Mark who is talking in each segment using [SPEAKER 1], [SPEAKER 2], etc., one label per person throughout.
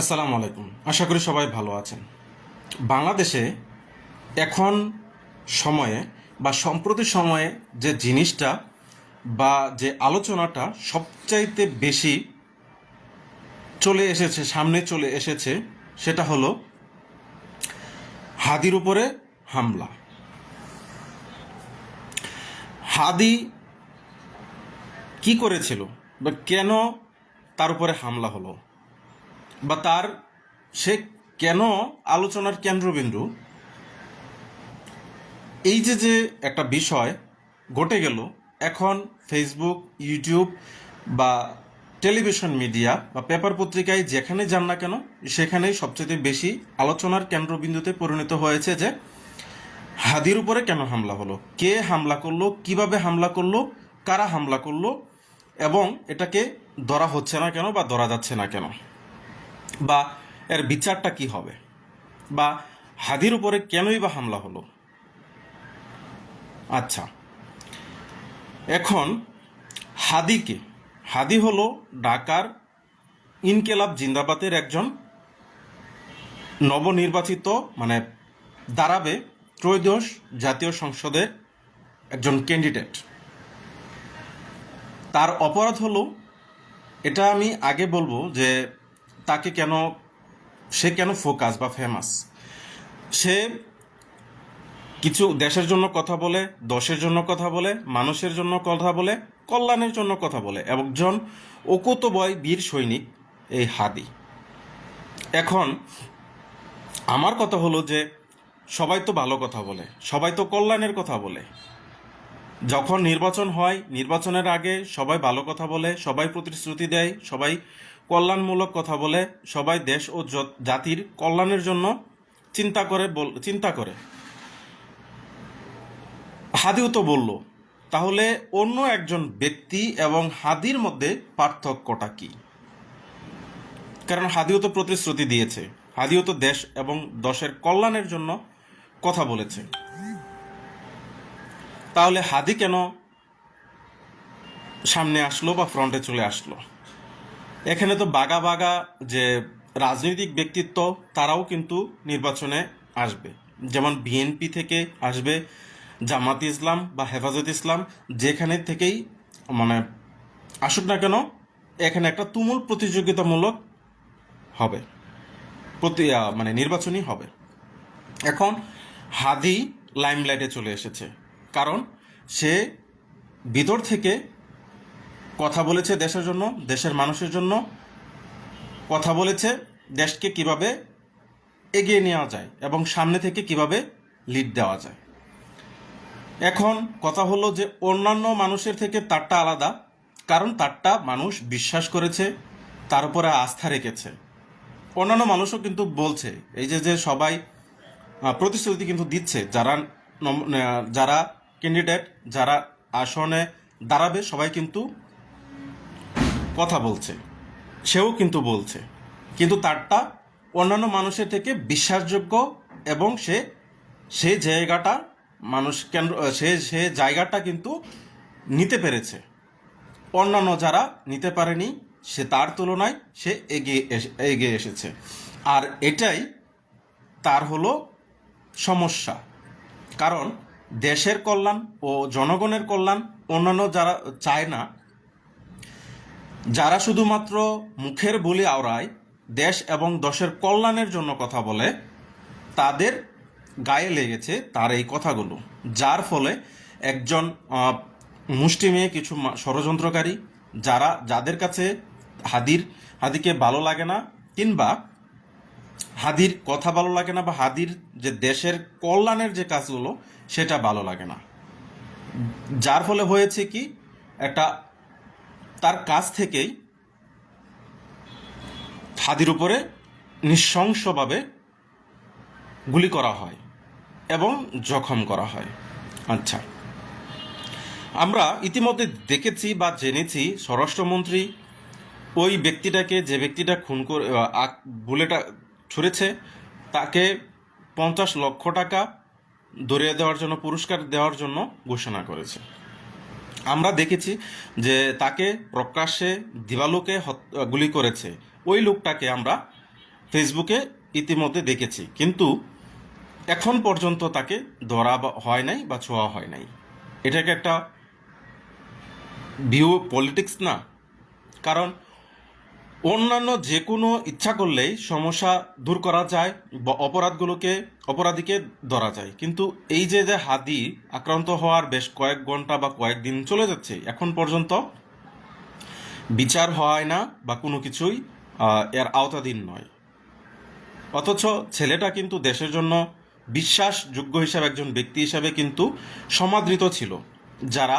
[SPEAKER 1] আসসালামু আলাইকুম। আশা করি সবাই ভালো আছেন। বাংলাদেশে এখন সময়ে বা সম্প্রতি সময়ে যে জিনিসটা বা যে আলোচনাটা সবচাইতে বেশি চলে এসেছে, সামনে চলে এসেছে, সেটা হলো হাদির উপরে হামলা। হাদি কি করেছিল বা কেন তার উপরে হামলা হলো? বা তার, সে কেন আলোচনার কেন্দ্রবিন্দু? এই যে যে একটা বিষয় ঘটে গেল, এখন ফেসবুক ইউটিউব বা টেলিভিশন মিডিয়া বা পেপার পত্রিকায় যেখানে যান না কেন, সেখানেই সবচেয়ে বেশি আলোচনার কেন্দ্রবিন্দুতে পরিণত হয়েছে যে, হাদির উপরে কেন হামলা হলো? কে হামলা করল? কীভাবে হামলা করল? কারা হামলা করল? এবং এটাকে ধরা হচ্ছে না কেন বা ধরা যাচ্ছে না কেন? বা এর বিচারটা কি হবে? বা হাদির উপরে কেনই বা হামলা হলো? আচ্ছা। এখন হাদিকে, হাদি হলো ঢাকার ইনকেলাব জিন্দাবাদের একজন নবনির্বাচিত মানে দাঁড়াবে ত্রয়োদশ জাতীয় সংসদের একজন ক্যান্ডিডেট তার অপরাধ হলো, এটা আমি আগে বলব যে তাকে কেন, সে কেন ফোকাস বা ফেমাস? সে কিছু দেশের জন্য কথা বলে, দশের জন্য কথা বলে, মানুষের জন্য কথা বলে, কল্যাণের জন্য কথা বলে। একজন অকুত বয় বীর সৈনিক, এই হাদি। এখন আমার কথা হলো যে, সবাই তো ভালো কথা বলে, সবাই তো কল্যাণের কথা বলে। যখন নির্বাচন হয়, নির্বাচনের আগে সবাই ভালো কথা বলে, সবাই প্রতিশ্রুতি দেয়, সবাই কল্যাণমূলক কথা বলে সবাই দেশ ও জাতির কল্যাণের জন্য চিন্তা করে চিন্তা করে। হাদিও তো বলল, তাহলে অন্য একজন ব্যক্তি এবং হাদির মধ্যে পার্থক্যটা কি? কারণ হাদিও তো প্রতিশ্রুতি দিয়েছে। হাদিও তো দেশ এবং দশের কল্যাণের জন্য কথা বলেছে। তাহলে হাদি কেন সামনে আসলো বা ফ্রন্টে চলে আসলো? এখানে তো বাগা বাগা যে রাজনৈতিক ব্যক্তিত্ব, তারাও কিন্তু নির্বাচনে আসবে। যেমন বিএনপি থেকে আসবে জামাত ইসলাম বা হেফাজত ইসলাম, যেখানে থেকেই মানে আসুক না কেন, এখানে একটা তুমুল প্রতিযোগিতামূলক হবে। প্রতি মানে নির্বাচনী হবে। এখন হাদি লাইমলাইটে চলে এসেছে। কারণ সে ভিতর থেকে কথা বলেছে দেশের জন্য, দেশের মানুষের জন্য। কথা বলেছে দেশকে কীভাবে এগিয়ে নেওয়া যায় এবং সামনে থেকে কীভাবে লিড দেওয়া যায়। এখন কথা হলো যে অন্যান্য মানুষের থেকে তারটা আলাদা, কারণ তারটা মানুষ বিশ্বাস করেছে, তার উপরে আস্থা রেখেছে। অন্যান্য মানুষও কিন্তু বলছে, এই যে যে সবাই প্রতিশ্রুতি কিন্তু দিচ্ছে, যারা যারা ক্যান্ডিডেট যারা আসনে দাঁড়াবে, সবাই কিন্তু কথা বলছে। সেও কিন্তু বলছে। কিন্তু তারটা অন্যান্য মানুষের থেকে বিশ্বাসযোগ্য এবং সে সে জায়গাটা মানুষ কেন্দ্র, সে সে জায়গাটা কিন্তু নিতে পেরেছে। অন্যান্য যারা নিতে পারেনি, সে তার তুলনায় সে এগিয়ে এগিয়ে এসেছে। আর এটাই তার হলো সমস্যা। কারণ দেশের কল্যাণ ও জনগণের কল্যাণ অন্যান্য যারা চায় না যারা শুধুমাত্র মুখের বলি আওড়ায়, দেশ এবং দশের কল্যাণের জন্য কথা বলে, তাদের গায়ে লেগেছে তার এই কথাগুলো, যার ফলে একজন মুষ্টিমেয় কিছু ষড়যন্ত্রকারী, যারা, যাদের কাছে হাদির, হাদিকে ভালো লাগে না, কিংবা হাদির কথা ভালো লাগে না বা হাদির যে দেশের কল্যাণের যে কাজগুলো, সেটা ভালো লাগে না। যার ফলে হয়েছে কি, একটা তার কাছ থেকেই হাদির উপরে নৃশংসভাবে গুলি করা হয় এবং জখম করা হয়। আচ্ছা। আমরা ইতিমধ্যে দেখেছি বা জেনেছি স্বরাষ্ট্রমন্ত্রী ওই ব্যক্তিটাকে যে ব্যক্তিটা খুন করে বুলেটা ছুঁড়েছে, তাকে পঞ্চাশ লক্ষ টাকা ধরিয়ে দেওয়ার জন্য, পুরস্কার দেওয়ার জন্য ঘোষণা করেছে। আমরা দেখেছি যে তাকে প্রকাশ্যে দিবালোকে গুলি করেছে। ওই লোকটাকে আমরা ফেসবুকে ইতিমধ্যে দেখেছি। কিন্তু এখন পর্যন্ত তাকে ধরা হয় নাই বা ছোঁয়া হয় নাই। এটাকে একটা ভিউ পলিটিক্স না? কারণ অন্যান্য যে কোনো ইচ্ছা করলেই সমস্যা দূর করা যায় বা অপরাধগুলোকে, অপরাধীকে ধরা যায়। কিন্তু এই যে যে হাদি আক্রান্ত হওয়ার বেশ কয়েক ঘণ্টা বা কয়েকদিন চলে যাচ্ছে, এখন পর্যন্ত বিচার হয় না বা কোনো কিছুই এর আওতাধীন নয়। অথচ ছেলেটা কিন্তু দেশের জন্য বিশ্বাসযোগ্য হিসাবে, একজন ব্যক্তি হিসাবে কিন্তু সমাদৃত ছিল। যারা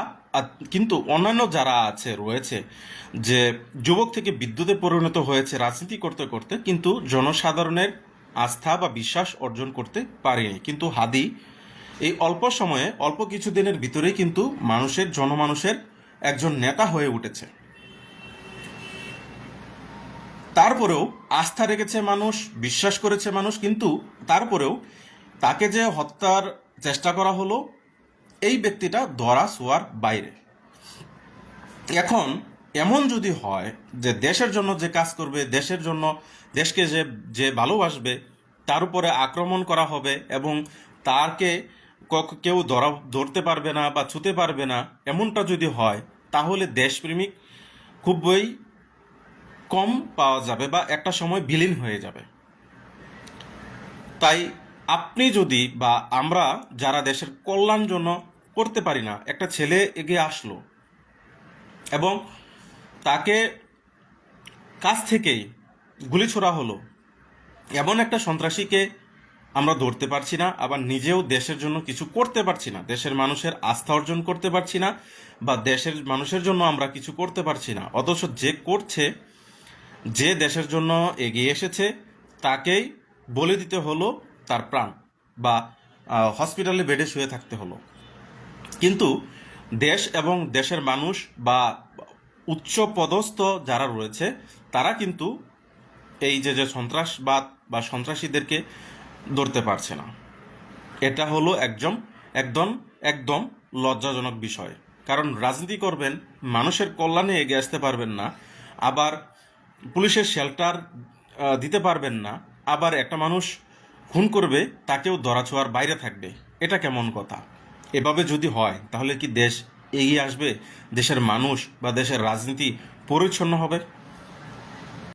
[SPEAKER 1] কিন্তু অন্যান্য যারা আছে, রয়েছে, যে যুবক থেকে বিদ্যুতে পরিণত হয়েছে, রাজনীতি করতে করতে, কিন্তু জনসাধারণের আস্থা বা বিশ্বাস অর্জন করতে পারেনি। কিন্তু হাদি এই অল্প সময়ে, অল্প কিছু দিনের ভিতরেই কিন্তু মানুষের, জনমানুষের একজন নেতা হয়ে উঠেছে। তারপরেও আস্থা রেখেছে মানুষ, বিশ্বাস করেছে মানুষ, কিন্তু তারপরেও তাকে যে হত্যার চেষ্টা করা হলো এই ব্যক্তিটা ধরা শোয়ার বাইরে। এখন এমন যদি হয় যে দেশের জন্য যে কাজ করবে, দেশের জন্য দেশকে যে যে ভালোবাসবে, তার উপরে আক্রমণ করা হবে এবং তারকে কেউ ধরা, ধরতে পারবে না বা ছুতে পারবে না, এমনটা যদি হয়, তাহলে দেশপ্রেমিক খুবই কম পাওয়া যাবে বা একটা সময় বিলীন হয়ে যাবে। তাই আপনি যদি বা আমরা যারা দেশের কল্যাণ জন্য করতে পারি না। একটা ছেলে এগিয়ে আসলো এবং তাকে কাছ থেকেই গুলি ছোড়া হলো। এমন একটা সন্ত্রাসীকে আমরা ধরতে পারছি না, আবার নিজেও দেশের জন্য কিছু করতে পারছি না। দেশের মানুষের আস্থা অর্জন করতে পারছি না বা দেশের মানুষের জন্য আমরা কিছু করতে পারছি না। অথচ যে করছে, যে দেশের জন্য এগিয়ে এসেছে, তাকেই বলে দিতে হলো তার প্রাণ বা হসপিটালে বেডে শুয়ে থাকতে হলো। কিন্তু দেশ এবং দেশের মানুষ বা উচ্চ পদস্থ যারা রয়েছে, তারা কিন্তু এই যে যে সন্ত্রাসবাদ বা সন্ত্রাসীদেরকে ধরতে পারছে না। এটা হলো একদম একদম একদম লজ্জাজনক বিষয়। কারণ রাজনীতি করবেন, মানুষের কল্যাণে এগিয়ে আসতে পারবেন না, আবার পুলিশের শেল্টার দিতে পারবেন না, আবার একটা মানুষ খুন করবে, তাকেও ধরাছোঁয়ার বাইরে থাকবে। এটা কেমন কথা? এভাবে যদি হয়, তাহলে কি দেশ এগিয়ে আসবে? দেশের মানুষ বা দেশের রাজনীতি পরিচ্ছন্ন হবে?